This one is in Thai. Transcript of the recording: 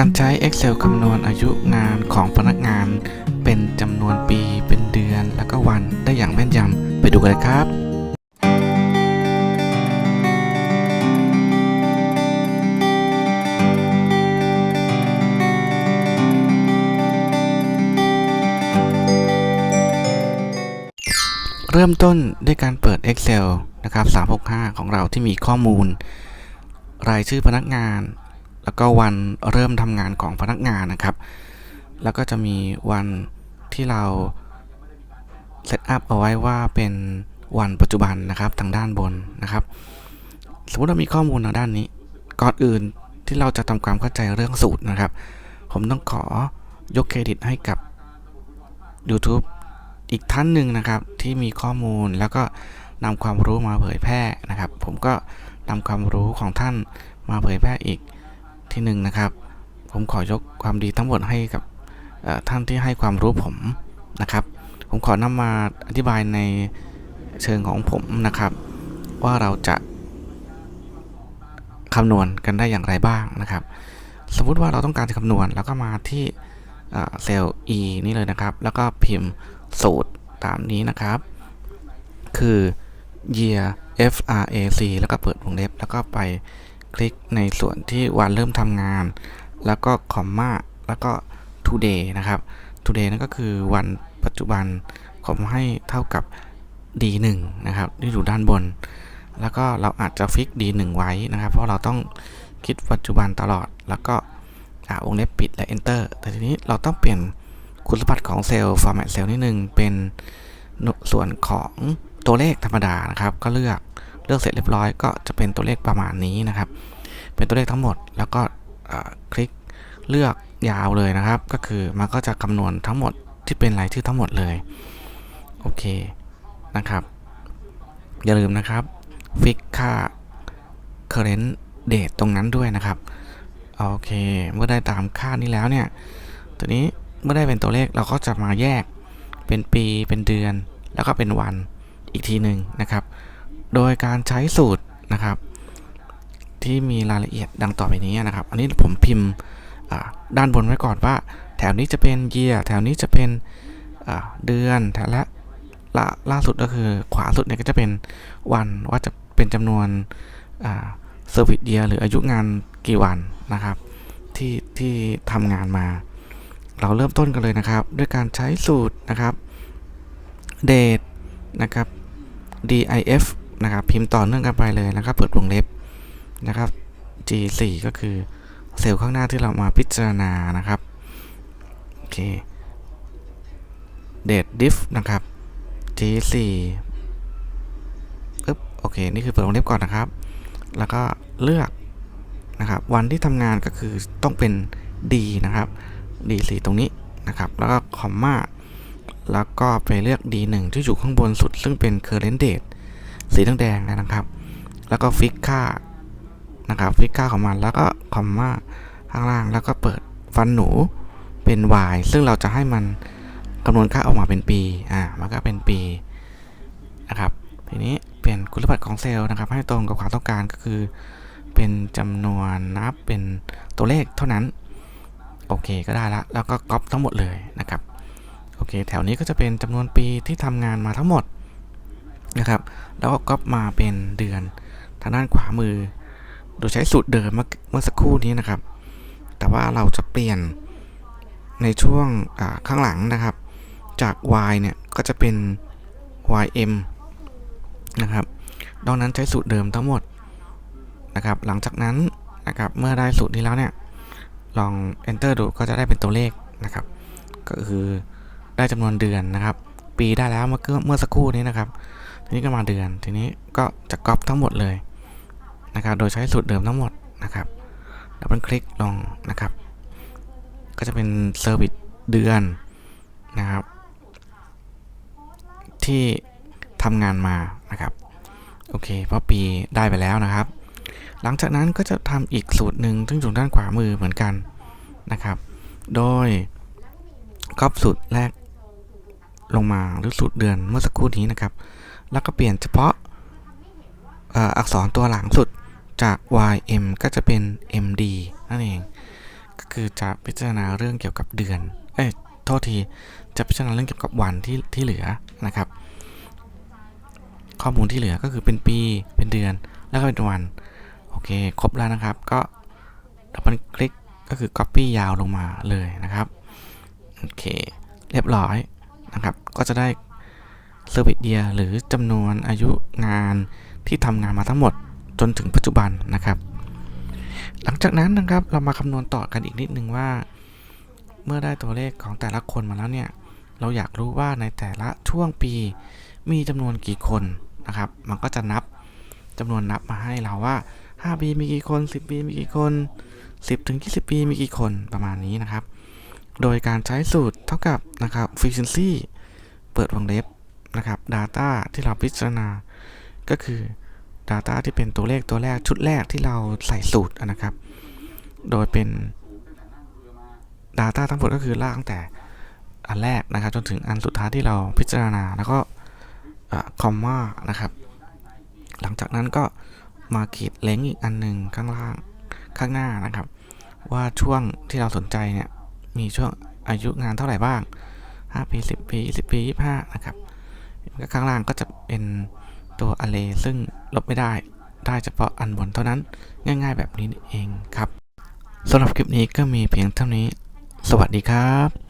การใช้ Excel คำนวณอายุงานของพนักงาน เป็นจำนวนปี เป็นเดือน แล้วก็วันได้อย่างแม่นยำไปดูกันเลยครับเริ่มต้นด้วยการเปิด Excel นะครับ 365 ของเราที่มีข้อมูล รายชื่อพนักงาน แล้วก็วันเริ่มทำงานของพนักงานนะครับ แล้วก็จะมีวันที่เราเซตอัพเอาไว้ว่าเป็นวันปัจจุบันนะครับทางด้านบนนะครับ สมมติเรามีข้อมูลทางด้านนี้ ก่อนอื่นที่เราจะทำความเข้าใจเรื่องสูตรนะครับ ผมต้องขอยกเครดิตให้กับ YouTube อีกท่านหนึ่งนะครับที่มีข้อมูลแล้วก็นำความรู้มาเผยแพร่นะครับ ผมก็นำความรู้ของท่านมาเผยแพร่อีก ที่หนึ่งนะครับ ผมขอยกความดีทั้งหมดให้กับท่านที่ให้ความรู้ผมนะครับ ผมขอนำมาอธิบายในเชิงของผมนะครับ ว่าเราจะคำนวณกันได้อย่างไรบ้างนะครับ สมมุติว่าเราต้องการจะคำนวณแล้วก็มาที่เซลล์ E นี่เลยนะครับ แล้วก็พิมพ์สูตรตามนี้นะครับ คือ year F R A C แล้วก็เปิดวงเล็บแล้วก็ไป คลิกในส่วนที่วันเริ่มทำงาน แล้วก็คอมมาแล้วก็ today นะครับ today นั่นก็คือวันปัจจุบันผมให้เท่ากับ D1 นะครับ ที่อยู่ด้านบน แล้วก็เราอาจจะฟิก D1 ไว้นะครับ เพราะเราต้องคิดปัจจุบันตลอด แล้วก็อ่าวงเล็บปิดและ enter แต่ทีนี้เราต้องเปลี่ยนคุณสมบัติของเซลล์ format เซลล์นิดนึง เป็นส่วนของตัวเลขธรรมดานะครับ ก็เลือก เลือกเสร็จเรียบร้อยก็จะเป็นตัวเลขประมาณนี้นะครับ เป็นตัวเลขทั้งหมดแล้วก็คลิกเลือกยาวเลยนะครับ ก็คือมันก็จะคำนวณทั้งหมดที่เป็นรายชื่อทั้งหมดเลยโอเคนะครับ อย่าลืมนะครับฟิกค่า current date ตรงนั้นด้วยนะครับโอเคเมื่อได้ตามค่านี้แล้วเนี่ยทีนี้เมื่อได้เป็นตัวเลขเราก็จะมาแยกเป็นปีเป็นเดือน แล้วก็เป็นวันอีกทีหนึ่งนะครับ โดยการใช้สูตรนะครับ ที่มีรายละเอียดดังต่อไปนี้นะครับ อันนี้ผมพิมพ์ด้านบนไว้ก่อนว่า แถวนี้จะเป็น year แถวนี้จะเป็นเดือนแถวละละล่าสุดก็คือขวาสุดเนี่ยก็จะเป็นวันว่าจะเป็นจำนวนเซอร์วิสเดียหรืออายุงานกี่วันนะครับ ที่ที่ทำงานมา เราเริ่มต้นกันเลยนะครับ ด้วยการใช้สูตรนะครับ date นะครับ dif นะครับพิมพ์ต่อเนื่องกันไปเลยแล้วก็เปิดวงเล็บนะครับ g4 ก็คือเซลล์ข้างหน้าที่เรามาพิจารณานะครับโอเค date diff นะครับ g4 ปึ๊บโอเคนี่คือเปิดวงเล็บก่อนนะครับ แล้วก็เลือกนะครับ วันที่ทำงานก็คือต้องเป็น D นะครับ D4 ตรงนี้นะครับ แล้วก็คอมมาแล้วก็ไปเลือก D1 ที่อยู่ข้างบนสุด ซึ่งเป็น current date สีแดงๆนะครับ แล้วก็ฟิกค่านะครับฟิกค่าของมันแล้วก็คอมมาข้างล่างแล้วก็เปิดฟันหนูเป็น y ซึ่งเราจะให้มันคำนวณค่าออกมาเป็นปีอ่ามันก็เป็นปีนะครับทีนี้เปลี่ยนคุณสมบัติของเซลล์นะครับ ให้ตรงกับความต้องการก็คือ เป็นจำนวนนับเป็นตัวเลขเท่านั้น โอเคก็ได้ละแล้วก็ก๊อปทั้งหมดเลยนะครับโอเค แถวนี้ก็จะเป็นจำนวนปีที่ทำงานมาทั้งหมด นะครับ แล้วก็ก๊อปมาเป็นเดือนทางด้านขวามือ โดยใช้สูตรเดิมเมื่อเมื่อสักครู่นี้นะครับ แต่ว่าเราจะเปลี่ยนในช่วงข้างหลังนะครับ จาก y เนี่ยก็จะเป็น ym นะครับดังนั้นใช้สูตรเดิมทั้งหมดนะครับ หลังจากนั้นนะครับเมื่อได้สูตรนี้แล้วเนี่ยลอง enter ดูก็จะได้เป็นตัวเลขนะครับ ก็คือได้จำนวนเดือนนะครับ ปีได้แล้วเมื่อเมื่อสักครู่นี้นะครับ นี้ก็มาเดือน ทีนี้ก็จะก๊อปทั้งหมดเลยนะครับ โดยใช้สูตรเดิมทั้งหมดนะครับดับเบิลคลิกลงนะครับ ก็จะเป็นเซอร์วิสเดือนนะครับ ที่ทำงานมานะครับ โอเคเพราะปีได้ไปแล้วนะครับ หลังจากนั้นก็จะทำอีกสูตรหนึ่งซึ่งอยู่ด้านขวามือเหมือนกันนะครับ โดยก๊อปสูตรแรกลงมาหรือสูตรเดือนเมื่อสักครู่นี้นะครับ แล้วก็เปลี่ยนเฉพาะอักษรตัวหลังสุดจาก ym ก็จะเป็น md นั่นเอง ก็คือจะพิจารณาเรื่องเกี่ยวกับเดือน เอ้ย โทษที จะพิจารณาเรื่องเกี่ยวกับวันที่ที่เหลือนะครับ ข้อมูลที่เหลือก็คือเป็นปี เป็นเดือน แล้วก็เป็นวัน โอเค ครบแล้วนะครับ ก็ดับเบิลคลิกก็คือ Copy ยาวลงมาเลยนะครับ โอเค เรียบร้อยนะครับ ก็จะได้ Service Year หรือจำนวนอายุงานที่ทำงานมาทั้งหมดจนถึงปัจจุบันนะครับ หลังจากนั้นนะครับเรามาคำนวณต่อกันอีกนิดนึงว่า เมื่อได้ตัวเลขของแต่ละคนมาแล้วเนี่ย เราอยากรู้ว่าในแต่ละช่วงปีมีจำนวนกี่คนนะครับ มันก็จะนับจำนวนนับมาให้เราว่า 5 ปีมีกี่คน 10 ปีมีกี่คน 10ถึง20 ปีมีกี่คนประมาณนี้นะครับ โดยการใช้สูตรเท่ากับนะครับ efficiency เปิดวงเล็บ นะครับ data ที่เราพิจารณา ก็คือ data ที่เป็นตัวเลขตัวแรกชุดแรกที่เราใส่สูตรนะครับ โดยเป็น data ทั้งหมดก็คือลากตั้งแต่อันแรกนะครับ จนถึงอันสุดท้ายที่เราพิจารณาแล้วก็คอมมานะครับ หลังจากนั้นก็มาขีดเล้งอีกอันหนึ่งข้างล่างข้างหน้านะครับ ว่าช่วงที่เราสนใจเนี่ยมีช่วงอายุงานเท่าไหร่บ้าง 5 ปี 10 ปี 20 ปี 25 นะครับ และข้างล่างก็จะเป็นตัว array ซึ่งลบไม่ได้ ได้เฉพาะอันบนเท่านั้นง่าย ๆ แบบนี้เองครับสำหรับคลิปนี้ก็มีเพียงเท่านี้ สวัสดีครับ